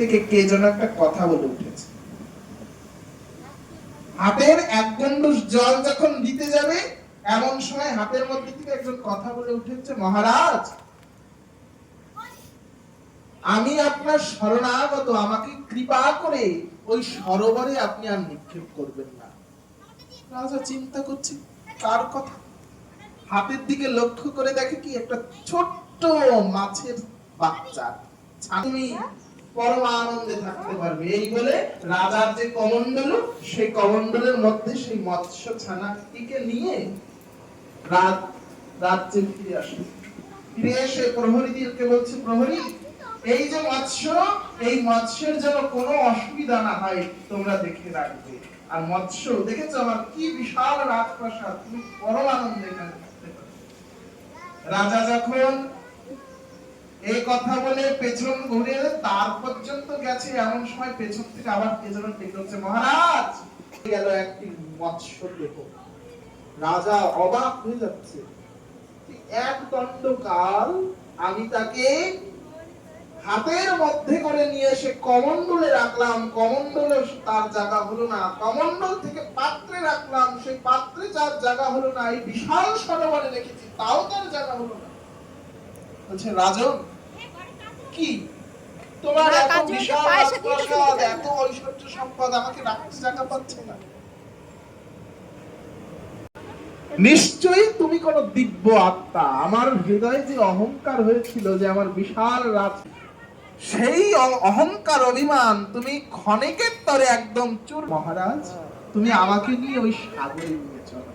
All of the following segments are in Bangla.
থেকে কে যেন একটা কথা বলে উঠেছে। হাতের এক গন্ডুস জল যখন দিতে যাবে, এমন সময় হাতের মধ্যে থেকে একজন কথা বলে উঠেছে, মহারাজ, আমি আপনার শরণাগত, আমাকে কৃপা করে ওই সরোবরে আপনি আর নিক্ষেপ করবেন না। রাজা চিন্তা করছে, কার কথা? হাতের দিকে লক্ষ্য করে দেখে কি একটা ছোট্ট মাছের বাচ্চা। পরম আনন্দে থাকতে পারবে। এই বলে রাজার যে সেই মধ্যে সেই মৎস্য ছানাটিকে নিয়ে রাত রাজ্যে ফিরে আসে। ফিরে এসে প্রহরীদেরকে বলছে, প্রহরী, এই যে মৎস্য, এই মৎস্যের যেন কোনো অসুবিধা না হয়, তোমরা দেখে রাখবে। আর মৎস্য, দেখেছ আমার কি বিশাল রাজপ্রাসাদ? তুমি পরম আনন্দে এখানে থাকতে পারো। রাজা যখন এই কথা বলে পেছন ঘুরে তার পর্যন্ত গেছে এমন সময় পেছন থেকে আবার কে যেন উঠছে, মহারাজ! গেল একটি মৎস্য দেহ। রাজা অবাক হয়ে যাচ্ছে। এক দণ্ড কাল আমি তাকে হাতের মধ্যে করে নিয়ে এসে কমণ্ডলে রাখলাম। কমণ্ডলে তার জায়গা হলো না। কমণ্ডল থেকে পাত্রে রাখলাম। সেই পাত্রে যার জায়গা হলো না। এই বিশাল সরোবরে রেখেছি তাও তার জায়গা হলো না। বলছে রাজন কি? তোমার এত বিশাল দিতে এত ঐশ্বর্য সম্পদ আমাকে রাখতে জায়গা পাচ্ছে না। নিশ্চয়ই তুমি কোন দিব্য আত্মা। আমার হৃদয়ে যে অহংকার হয়েছিল যে আমার বিশাল রাজ সেই অহংকার অভিমান তুমি ক্ষণিকের তরে একদম চুর। মহারাজ তুমি আমাকে নিয়ে ওই সাগরে নিয়ে চলো।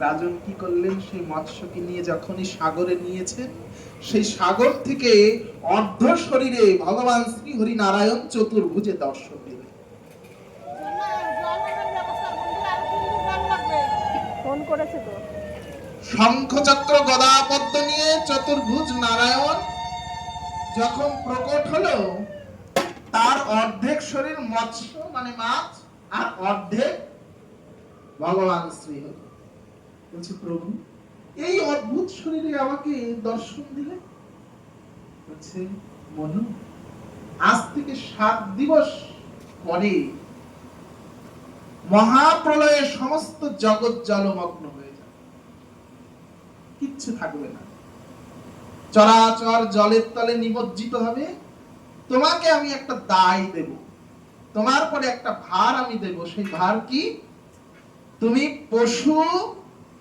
রাজন কি করলেন? সেই মৎস্যকে নিয়ে যখনই সাগরে নিয়েছেন সেই সাগর থেকে অর্ধ শরীরে ভগবান শ্রী হরি নারায়ণ চতুর্ভুজে দর্শন দিলেন। শঙ্খচক্র নিয়ে চতুর্ভুজ নারায়ণ যখন প্রকট হলো তার অর্ধেক শরীর মৎস্য মানে মাছ আর অর্ধেক ভগবান শ্রী হরি বলছে, প্রভু, এই অদ্ভুত শরীরে আমাকে দর্শন দিলে? বলছে, মনু, আজ থেকে সাত দিবস পরে মহাপ্রলয়ে সমস্ত জগৎ জলমগ্ন হয়ে যাবে। কিচ্ছু থাকবে না। চরাচর জলের তলে নিমজ্জিত হবে। তোমাকে আমি একটা দায় দেব। তোমার পরে একটা ভার আমি দেব। সেই ভার কি? তুমি পশু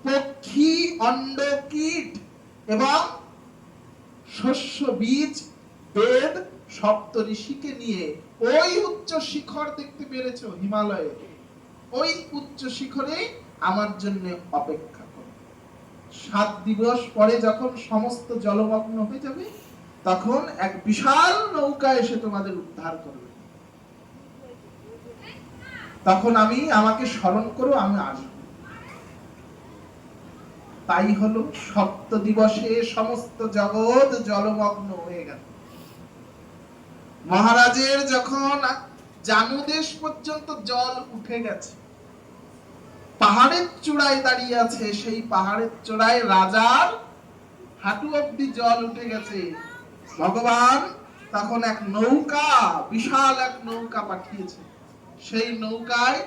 পক্ষী অন্ড কীট এবং শস্য বীজ, বেদ সপ্ত ঋষিকে নিয়ে ওই উচ্চ শিখর দেখতে পেরেছ হিমালয়ে। ওই উচ্চ শিখরে আমার জন্য অপেক্ষা সাত দিবস পরে যখন সমস্ত জলমগ্ন হয়ে যাবে, তখন এক বিশাল নৌকা এসে তোমাদের উদ্ধার করবে। তখন আমি আমাকে স্মরণ করো, আমি আসব। তাই হলো সপ্ত দিবসে সমস্ত জগৎ জলমগ্ন হয়ে গেল। মহারাজের যখন জানুদেশ পর্যন্ত জল উঠে গেছে, পাহাড়ের চূড়ায় দাঁড়িয়ে আছে সেই পাহাড়ের চূড়ায় রাজার হাঁটু অব্দি জল উঠে গেছে। ভগবান তখন এক নৌকা, বিশাল এক নৌকা পাঠিয়েছে। সেই নৌকায়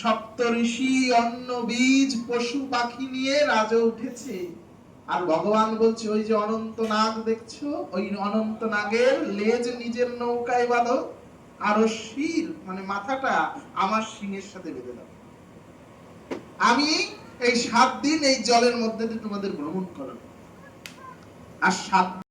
সপ্ত ঋষি অন্ন বীজ পশু পাখি নিয়ে উঠেছে। আর ভগবান বলছে, ওই যে অনন্ত নাগ দেখছ? ওই অনন্ত নাগের লেজ নিজের নৌকায় বাঁধো। আর শির মানে মাথাটা আমার সিংহের সাথে বেঁধে দাও। আমি এই সাত দিন এই জলের মধ্যে দিয়ে তোমাদের ভ্রমণ করাবো। আর সাত